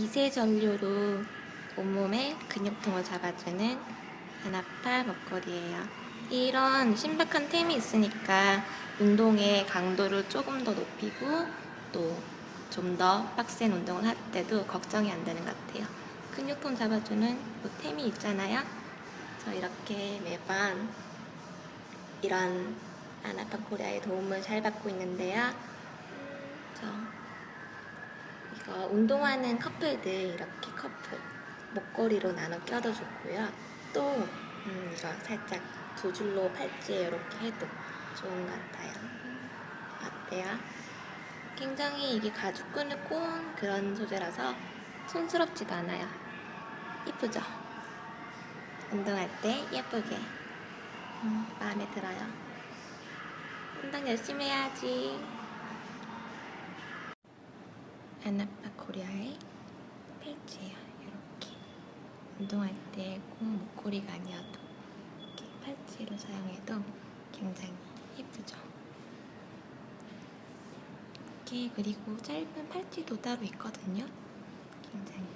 미세 전류로 온몸의 근육통을 잡아주는 아나파 목걸이에요. 이런 신박한 템이 있으니까 운동의 강도를 조금 더 높이고 또 좀 더 빡센 운동을 할 때도 걱정이 안 되는 것 같아요. 근육통 잡아주는 뭐 템이 있잖아요. 저 이렇게 매번 이런 아나파 코리아의 도움을 잘 받고 있는데요. 음, 저 이거 운동하는 커플들 이렇게 커플 목걸이로 나눠 껴도 좋고요. 또 음, 이거 살짝 두 줄로 팔찌에 이렇게 해도 좋은 것 같아요. 어때요? 굉장히 이게 가죽끈을 꼬은 그런 소재라서 촌스럽지도 않아요. 이쁘죠? 운동할 때 예쁘게 음, 마음에 들어요. 운동 열심히 해야지. 아나파 코리아의 팔찌예요. 이렇게 운동할 때 꼭 목걸이가 아니어도 이렇게 팔찌로 사용해도 굉장히 예쁘죠. 이렇게 그리고 짧은 팔찌도 따로 있거든요. 굉장히